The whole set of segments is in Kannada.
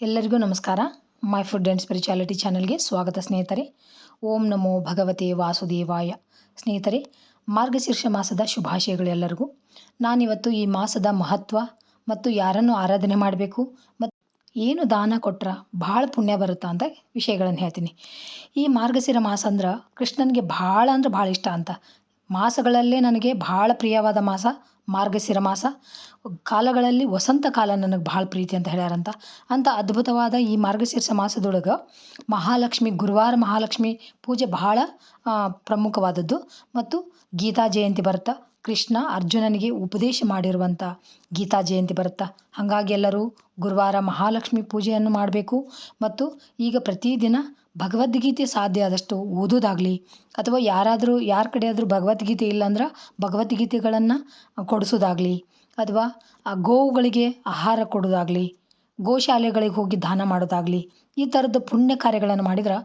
ಎಲ್ಲರಿಗೂ ನಮಸ್ಕಾರ. ಮೈ ಫುಡ್ ಆ್ಯಂಡ್ ಸ್ಪಿರಿಚುಯಾಲಿಟಿ ಚಾನಲ್ಗೆ ಸ್ವಾಗತ ಸ್ನೇಹಿತರೆ. ಓಂ ನಮೋ ಭಗವತೆ ವಾಸುದೇವಾಯ. ಸ್ನೇಹಿತರೆ, ಮಾರ್ಗಶೀರ್ಷ ಮಾಸದ ಶುಭಾಶಯಗಳು ಎಲ್ಲರಿಗೂ. ನಾನಿವತ್ತು ಈ ಮಾಸದ ಮಹತ್ವ ಮತ್ತು ಯಾರನ್ನು ಆರಾಧನೆ ಮಾಡಬೇಕು ಮತ್ತು ಏನು ದಾನ ಕೊಟ್ರೆ ಭಾಳ ಪುಣ್ಯ ಬರುತ್ತಾ ಅಂತ ವಿಷಯಗಳನ್ನು ಹೇಳ್ತೀನಿ. ಈ ಮಾರ್ಗಶಿರ ಮಾಸ ಅಂದ್ರೆ ಕೃಷ್ಣನಿಗೆ ಭಾಳ ಅಂದ್ರೆ ಭಾಳ ಇಷ್ಟ ಅಂತ ಮಾಸಗಳಲ್ಲೇ ನನಗೆ ಭಾಳ ಪ್ರಿಯವಾದ ಮಾಸ, ಮಾರ್ಗಶಿರ ಮಾಸ. ಕಾಲಗಳಲ್ಲಿ ವಸಂತ ಕಾಲ ನನಗೆ ಭಾಳ ಪ್ರೀತಿ ಅಂತ ಹೇಳ್ಯಾರಂತ. ಅಂಥ ಅದ್ಭುತವಾದ ಈ ಮಾರ್ಗಶೀರ್ಷ ಮಾಸದೊಳಗೆ ಮಹಾಲಕ್ಷ್ಮಿ, ಗುರುವಾರ ಮಹಾಲಕ್ಷ್ಮಿ ಪೂಜೆ ಬಹಳ ಪ್ರಮುಖವಾದದ್ದು. ಮತ್ತು ಗೀತಾ ಜಯಂತಿ ಬರುತ್ತಾ, ಕೃಷ್ಣ ಅರ್ಜುನನಿಗೆ ಉಪದೇಶ ಮಾಡಿರುವಂಥ ಗೀತಾ ಜಯಂತಿ ಬರುತ್ತಾ. ಹಾಗಾಗಿ ಎಲ್ಲರೂ ಗುರುವಾರ ಮಹಾಲಕ್ಷ್ಮಿ ಪೂಜೆಯನ್ನು ಮಾಡಬೇಕು. ಮತ್ತು ಈಗ ಪ್ರತಿದಿನ ಭಗವದ್ಗೀತೆ ಸಾಧ್ಯ ಆದಷ್ಟು ಓದೋದಾಗಲಿ ಅಥವಾ ಯಾರಾದರೂ, ಯಾರ ಕಡೆ ಆದರೂ ಭಗವದ್ಗೀತೆ ಇಲ್ಲಾಂದ್ರೆ ಭಗವದ್ಗೀತೆಗಳನ್ನು ಕೊಡಿಸೋದಾಗಲಿ ಅಥವಾ ಆ ಗೋವುಗಳಿಗೆ ಆಹಾರ ಕೊಡೋದಾಗಲಿ, ಗೋಶಾಲೆಗಳಿಗೆ ಹೋಗಿ ದಾನ ಮಾಡೋದಾಗಲಿ ಈ ಥರದ ಪುಣ್ಯ ಕಾರ್ಯಗಳನ್ನು ಮಾಡಿದ್ರೆ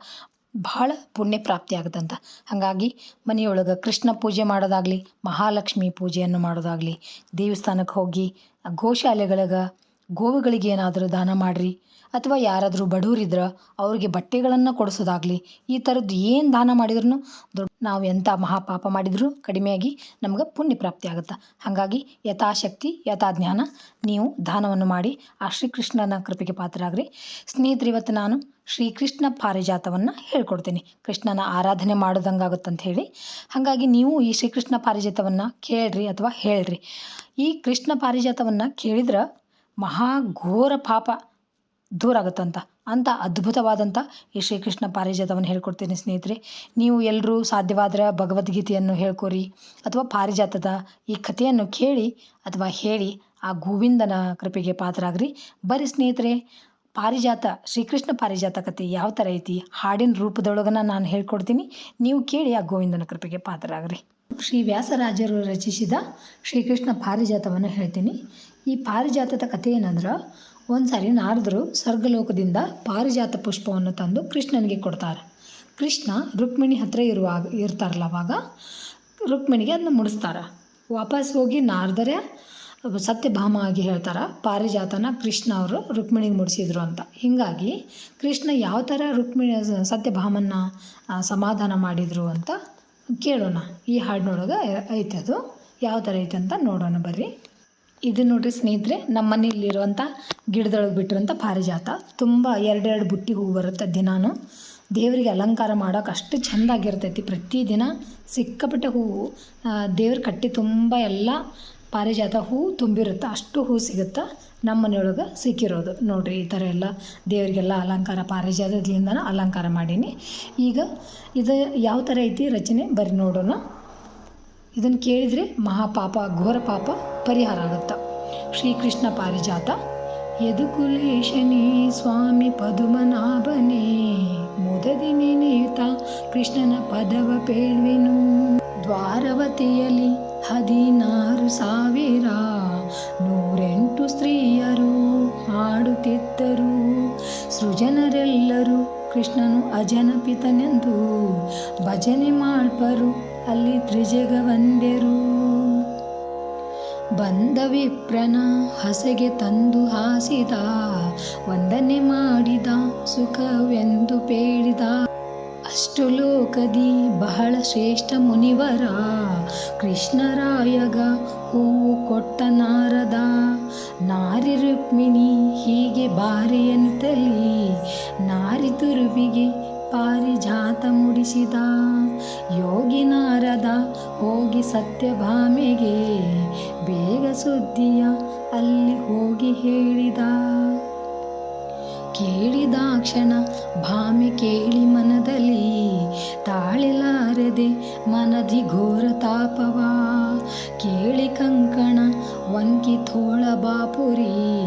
ಭಾಳ ಪುಣ್ಯ ಪ್ರಾಪ್ತಿ ಆಗುತ್ತಂತ. ಹಾಗಾಗಿ ಮನೆಯೊಳಗೆ ಕೃಷ್ಣ ಪೂಜೆ ಮಾಡೋದಾಗಲಿ, ಮಹಾಲಕ್ಷ್ಮಿ ಪೂಜೆಯನ್ನು ಮಾಡೋದಾಗಲಿ ದೇವಸ್ಥಾನಕ್ಕೆ ಹೋಗಿ ಗೋಶಾಲೆಗಳಿಗೆ ಗೋವುಗಳಿಗೆ ಏನಾದರೂ ದಾನ ಮಾಡಿರಿ ಅಥವಾ ಯಾರಾದರೂ ಬಡವರಿದ್ರೆ ಅವ್ರಿಗೆ ಬಟ್ಟೆಗಳನ್ನು ಕೊಡಿಸೋದಾಗಲಿ ಈ ಥರದ್ದು ಏನು ದಾನ ಮಾಡಿದ್ರೂ ದೊಡ್ಡ ನಾವು ಎಂಥ ಮಹಾಪಾಪ ಮಾಡಿದರೂ ಕಡಿಮೆಯಾಗಿ ನಮ್ಗೆ ಪುಣ್ಯ ಪ್ರಾಪ್ತಿ ಆಗುತ್ತೆ. ಹಾಗಾಗಿ ಯಥಾಶಕ್ತಿ, ಯಥಾಜ್ಞಾನ ನೀವು ದಾನವನ್ನು ಮಾಡಿ ಆ ಶ್ರೀಕೃಷ್ಣನ ಕೃಪೆಗೆ ಪಾತ್ರರಾಗ್ರಿ. ಸ್ನೇಹಿತರೆ, ಇವತ್ತು ನಾನು ಶ್ರೀಕೃಷ್ಣ ಪಾರಿಜಾತವನ್ನು ಹೇಳ್ಕೊಡ್ತೀನಿ. ಕೃಷ್ಣನ ಆರಾಧನೆ ಅಂತ ಹೇಳಿ ಹಾಗಾಗಿ ನೀವು ಈ ಶ್ರೀಕೃಷ್ಣ ಪಾರಿಜಾತವನ್ನು ಕೇಳ್ರಿ ಅಥವಾ ಹೇಳ್ರಿ. ಈ ಕೃಷ್ಣ ಪಾರಿಜಾತವನ್ನು ಕೇಳಿದ್ರೆ ಮಹಾ ಘೋರ ಪಾಪ. ದೂರ ಆಗುತ್ತಂತ. ಅಂತ ಅದ್ಭುತವಾದಂಥ ಈ ಶ್ರೀಕೃಷ್ಣ ಪಾರಿಜಾತವನ್ನು ಹೇಳ್ಕೊಡ್ತೀನಿ ಸ್ನೇಹಿತರೆ. ನೀವು ಎಲ್ಲರೂ ಸಾಧ್ಯವಾದ್ರೆ ಭಗವದ್ಗೀತೆಯನ್ನು ಹೇಳ್ಕೊರಿ ಅಥವಾ ಪಾರಿಜಾತದ ಈ ಕಥೆಯನ್ನು ಕೇಳಿ ಅಥವಾ ಹೇಳಿ ಆ ಗೋವಿಂದನ ಕೃಪೆಗೆ ಪಾತ್ರರಾಗ್ರಿ. ಬರಿ ಸ್ನೇಹಿತರೆ, ಪಾರಿಜಾತ, ಶ್ರೀಕೃಷ್ಣ ಪಾರಿಜಾತ ಕಥೆ ಯಾವ ಥರ ಐತಿ? ಹಾಡಿನ ರೂಪದೊಳಗನ ನಾನು ಹೇಳ್ಕೊಡ್ತೀನಿ. ನೀವು ಕೇಳಿ ಆ ಗೋವಿಂದನ ಕೃಪೆಗೆ ಪಾತ್ರರಾಗ್ರಿ. ಶ್ರೀ ವ್ಯಾಸರಾಜರು ರಚಿಸಿದ ಶ್ರೀಕೃಷ್ಣ ಪಾರಿಜಾತವನ್ನು ಹೇಳ್ತೀನಿ. ಈ ಪಾರಿಜಾತದ ಕಥೆ ಏನಂದ್ರೆ, ಒಂದು ಸಾರಿ ನಾರದರು ಸ್ವರ್ಗಲೋಕದಿಂದ ಪಾರಿಜಾತ ಪುಷ್ಪವನ್ನು ತಂದು ಕೃಷ್ಣನಿಗೆ ಕೊಡ್ತಾರೆ. ಕೃಷ್ಣ ರುಕ್ಮಿಣಿ ಹತ್ರ ಇರುವಾಗ, ಇರ್ತಾರಲ್ಲ ಅವಾಗ, ರುಕ್ಮಿಣಿಗೆ ಅದನ್ನ ಮುಡಿಸ್ತಾರೆ. ವಾಪಸ್ ಹೋಗಿ ನಾರದರೆ ಸತ್ಯಭಾಮ ಆಗಿ ಹೇಳ್ತಾರೆ, ಪಾರಿಜಾತನ ಕೃಷ್ಣ ಅವರು ರುಕ್ಮಿಣಿಗೆ ಮುಡಿಸಿದ್ರು ಅಂತ. ಹೀಗಾಗಿ ಕೃಷ್ಣ ಯಾವ ಥರ ರುಕ್ಮಿಣಿ ಸತ್ಯಭಾಮನ್ನ ಸಮಾಧಾನ ಮಾಡಿದರು ಅಂತ ಕೇಳೋಣ. ಈ ಹಾಡಿನೊಳಗೆ ಐತೆ ಅದು ಯಾವ ಥರ ಐತೆ ಅಂತ ನೋಡೋಣ ಬರ್ರಿ. ಇದು ನೋಡಿರಿ ಸ್ನೇಹಿತರೆ ನಮ್ಮ ಮನೆಯಲ್ಲಿರುವಂಥ ಗಿಡದೊಳಗೆ ಬಿಟ್ಟಿರುವಂಥ ಪಾರಿಜಾತ. ತುಂಬ ಎರಡೆರಡು ಬುಟ್ಟಿ ಹೂವು ಬರುತ್ತೆ ದಿನಾನು. ದೇವರಿಗೆ ಅಲಂಕಾರ ಮಾಡೋಕೆ ಅಷ್ಟು ಚೆಂದಾಗಿರ್ತೈತಿ. ಪ್ರತಿದಿನ ಸಿಕ್ಕಾಪಟ್ಟೆ ಹೂವು ದೇವ್ರ ಕಟ್ಟಿ ತುಂಬ ಎಲ್ಲ ಪಾರಿಜಾತ ಹೂವು ತುಂಬಿರುತ್ತೆ. ಅಷ್ಟು ಹೂವು ಸಿಗುತ್ತೆ ನಮ್ಮ ಮನೆಯೊಳಗೆ ಸಿಕ್ಕಿರೋದು. ನೋಡಿರಿ ಈ ಥರ ಎಲ್ಲ ದೇವರಿಗೆಲ್ಲ ಅಲಂಕಾರ, ಪಾರಿಜಾತದಿಂದನೂ ಅಲಂಕಾರ ಮಾಡೀನಿ. ಈಗ ಇದು ಯಾವ ಥರ ಐತಿ ರಚನೆ? ಬರೀ ನೋಡೋಣ. ಇದನ್ನು ಕೇಳಿದರೆ ಮಹಾಪಾಪ, ಘೋರ ಪಾಪ ಪರಿಹಾರ ಆಗುತ್ತೆ? ಶ್ರೀಕೃಷ್ಣ ಪಾರಿಜಾತ, ಯದುಕುಲೇಶನಿ ಸ್ವಾಮಿ ಪದುಮನಾಭನೇ, ಮುದದಿ ನೆನೆಯುತ್ತ ಕೃಷ್ಣನ ಪದವ ಪೇಳ್ವೆನು. ದ್ವಾರವತಿಯಲ್ಲಿ ಹದಿನಾರು ಸಾವಿರ ನೂರೆಂಟು ಸ್ತ್ರೀಯರು ಹಾಡುತ್ತಿದ್ದರು. ಸೃಜನರೆಲ್ಲರೂ ಕೃಷ್ಣನು ಅಜನಪಿತನೆಂದು ಭಜನೆ ಮಾಡ್ಪರು. ಅಲ್ಲಿ ತ್ರಿಜಗವಂದ್ಯರು ಬಂದ ವಿಪ್ರನ ಹಸೆಗೆ ತಂದು ಹಾಸಿದ, ವಂದನೆ ಮಾಡಿದ, ಸುಖವೆಂದು ಪೇಳಿದ. ಅಷ್ಟು ಲೋಕದಿ ಬಹಳ ಶ್ರೇಷ್ಠ ಮುನಿವರ, ಕೃಷ್ಣರಾಯಗ ಹೂವು ಕೊಟ್ಟ ನಾರದ. ನಾರಿ ರುಕ್ಮಿಣಿ ಹೀಗೆ ಬಾರಿ ತಲಿ ನಾರಿ ತುರುವಿಗೆ ಪಾರಿಜಾತ ಮುಡಿಸಿದ ಯೋಗಿ ನಾರದ ಹೋಗಿ ಸತ್ಯಭಾಮೆಗೆ ಬೇಗ ಸುದ್ದಿಯ ಅಲ್ಲಿ ಹೋಗಿ ಹೇಳಿದ. ಕೇಳಿದಾಕ್ಷಣ ಭಾಮೆ ಕೇಳಿ ಮನದಲ್ಲಿ ತಾಳಿಲಾರದೆ ಮನದಿ ಘೋರ ತಾಪವ. ಕೇಳಿ ಕಂಕಣ ವಂಕಿ ಬಾಪುರಿ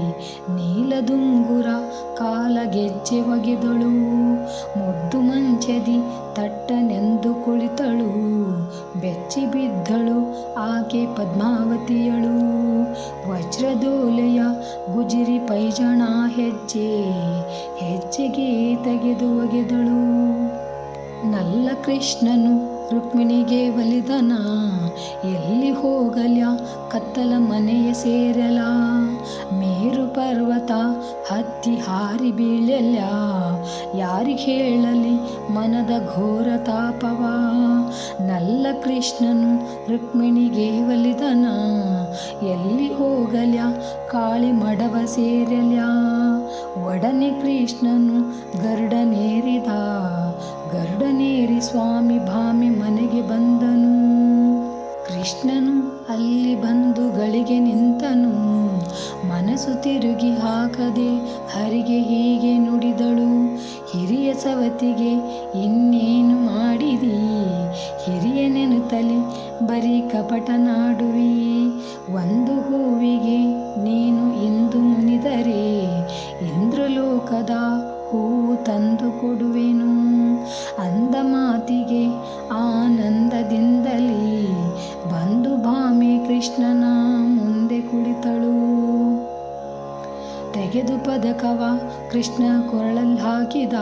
ನೀಲದುಂಗುರ ಕಾಲ ಗೆಜ್ಜೆ ಒಗೆದಳು. ಮುದ್ದು ಮಂಚದಿ ತಟ್ಟನೆಂದು ಕುಳಿತಳು. ಬೆಚ್ಚಿ ಬಿದ್ದಳು ಆಕೆ ಪದ್ಮಾವತಿಯಳು. ವಜ್ರದೋಲೆಯ ಗುಜಿರಿ ಪೈಜಣ ಹೆಜ್ಜೆ ಹೆಜ್ಜೆಗೆ ತೆಗೆದು ಒಗೆದಳು. ನಲ್ಲ ಕೃಷ್ಣನು ರುಕ್ಮಿಣಿಗೆ ಒಲಿದನ. ಎಲ್ಲಿ ಹೋಗಲ್ಯ ಕತ್ತಲ ಮನೆಯ ಸೇರಲ. ಮೇರು ಪರ್ವತ ಹತ್ತಿ ಹಾರಿ ಬೀಳಲ್ಯ ಯಾರಿಗೆ ಹೇಳಲಿ ಮನದ ಘೋರ ತಾಪವ? ನಲ್ಲ ಕೃಷ್ಣನು ರುಕ್ಮಿಣಿಗೆ ಒಲಿದನ? ಎಲ್ಲಿ ಹೋಗಲ್ಯ? ಕಾಳಿ ಮಡವ ಸೇರಲ್ಯ ಒಡನೆ ಕೃಷ್ಣನು ಗರುಡನೇರಿದ? ಗರುಡನೇರಿ ಸ್ವಾಮಿ ಭಾಮಿ ಮನೆಗೆ ಬಂದನು? ಕೃಷ್ಣನು ಅಲ್ಲಿ ಬಂದು ಗಳಿಗೆ ನಿಂತನು. ಮನಸ್ಸು ತಿರುಗಿ ಹಾಕದೆ ಹರಿಗೆ ಹೀಗೆ ನುಡಿದಳು. ಹಿರಿಯ ಸವತಿಗೆ ಇನ್ನೇನು ಮಾಡಿದಿ? ಹಿರಿಯ ನೆನತಲೆ ಬರೀ ಕಪಟ ನಾಡುವಿ. ಒಂದು ಹೂವಿಗೆ ನೀನು ಇಂದು ಮುನಿದರೆ ಇಂದ್ರಲೋಕದ ಹೂವು ತಂದು ಕೊಡುವೆನು. ಅಂದ ಮಾತಿಗೆ ಭಾಮೆ ಕೃಷ್ಣನ ಮುಂದೆ ಕುಳಿತಳು. ತೆಗೆದು ಪದಕವ ಕೃಷ್ಣ ಕೊರಳಲ್ಲಿ ಹಾಕಿದ.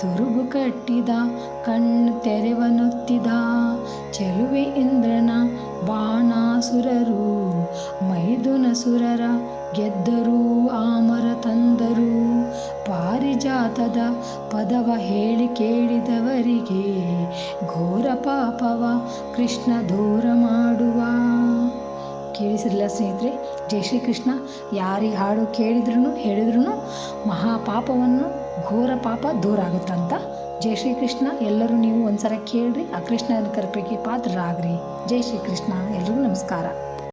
ತುರುಬು ಕಟ್ಟಿದ, ಕಣ್ಣು ತೆರೆವನೊತ್ತಿದ ಚೆಲುವೆ ಇಂದ್ರನ ಬಾಣಾಸುರರು, ಮೈದುನಸುರರ ಗೆದ್ದರು, ಆಮರ ತಂದರು. ಪಾರಿಜಾತದ ಪದವ ಹೇಳಿ ಕೇಳಿದವರಿಗೆ ಘೋರ ಪಾಪವ ಕೃಷ್ಣ ದೂರ ಮಾಡುವ. ಕೇಳಿಸಿರಲಿಲ್ಲ ಸ್ನೇಹಿತರೆ, ಜೈ ಶ್ರೀಕೃಷ್ಣ. ಯಾರಿಗೆ ಹಾಡು ಕೇಳಿದ್ರು ಹೇಳಿದ್ರು ಮಹಾಪಾಪವನ್ನು ಘೋರ ಪಾಪ ದೂರ ಆಗುತ್ತಂತ. ಜೈ ಶ್ರೀಕೃಷ್ಣ. ಎಲ್ಲರೂ ನೀವು ಒಂದ್ಸಲ ಕೇಳ್ರಿ, ಆ ಕೃಷ್ಣನ ಕೃಪೆಗೆ ಪಾತ್ರರಾಗ್ರಿ. ಜೈ ಶ್ರೀಕೃಷ್ಣ. ಎಲ್ರಿಗೂ ನಮಸ್ಕಾರ.